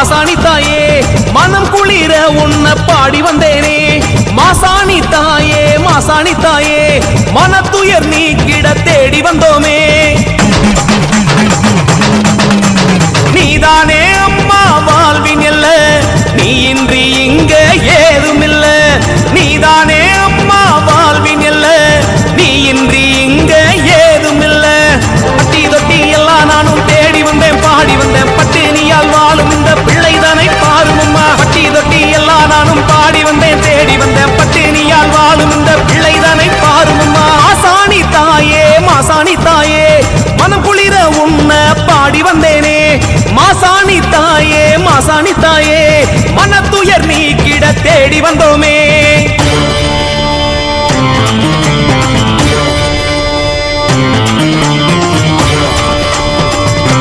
மாசாணி தாயே மனம் குளிர உன்னை பாடி வந்தேனே. மாசாணி தாயே மாசாணி தாயே மனத்துயர் நீக்கிட தேடி வந்தோமே. நீதானே அம்மா வாழ்வின் எல்லை. பாடி வந்தேனே. மாசாணி தாயே மாசாணி தாயே மனத்துயர் நீக்கிட தேடி வந்தோமே.